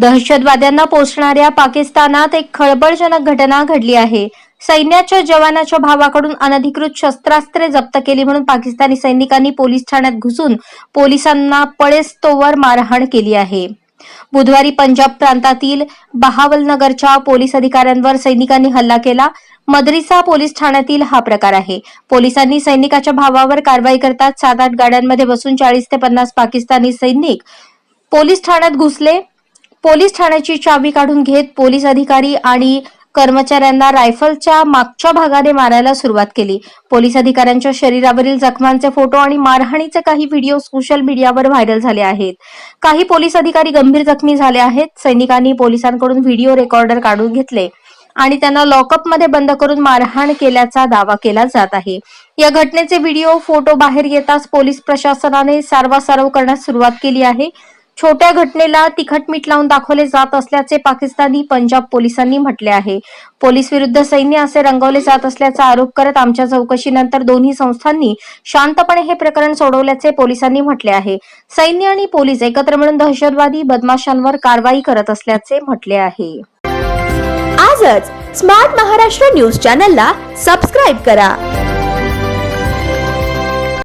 दहशतवाद्यांना पोचणाऱ्या पाकिस्तानात एक खळबळजनक घटना घडली आहे. सैन्याच्या जवानाच्या भावाकडून अनधिकृत शस्त्रास्त्रे जप्त केली म्हणून पाकिस्तानी सैनिकांनी पोलीस ठाण्यात घुसून पोलिसांना पळेस्तोवर मारहाण केली आहे. बुधवारी पंजाब प्रांतातील बहावलनगरच्या पोलीस अधिकाऱ्यांवर सैनिकांनी हल्ला केला. मदरिसा पोलीस ठाण्यातील हा प्रकार आहे. पोलिसांनी सैनिकाच्या भावावर कारवाई करतात सात आठ गाड्यांमध्ये बसून चाळीस ते पन्नास पाकिस्तानी सैनिक पोलीस ठाण्यात घुसले. पोलीस ठाण्याची चावी काढून घेत पोलीस अधिकारी आणि कर्मचाऱ्यांना रायफलच्या मागच्या भागाने मारायला सुरुवात केली. पोलीस अधिकाऱ्यांच्या शरीरावरील जखमांचे फोटो आणि मारहाणीचे काही व्हिडिओ सोशल मीडियावर व्हायरल झाले आहेत. काही पोलीस अधिकारी गंभीर जखमी झाले आहेत. सैनिकांनी पोलिसांकडून व्हिडिओ रेकॉर्डर काढून घेतले आणि त्यांना लॉकअपमध्ये बंद करून मारहाण केल्याचा दावा केला जात आहे. या घटनेचे व्हिडिओ फोटो बाहेर येताच पोलीस प्रशासनाने सारवासारव करण्यास सुरुवात केली आहे. छोट्या घटनेला तिखट मीठ लावून दाखवले जात असल्याचे पाकिस्तानी पंजाब पोलिसांनी म्हटले आहे. पोलीस विरुद्ध सैन्य असे रंगवले जात असल्याचा आरोप करत आमच्या चौकशीनंतर दोन्ही संस्थांनी शांतपणे हे प्रकरण सोडवल्याचे पोलिसांनी म्हटले आहे. सैन्य आणि पोलीस एकत्र मिळून दहशतवादी बदमाशांवर कारवाई करत असल्याचे म्हटले आहे. आजच स्मार्ट महाराष्ट्र न्यूज चॅनलला सबस्क्राईब करा.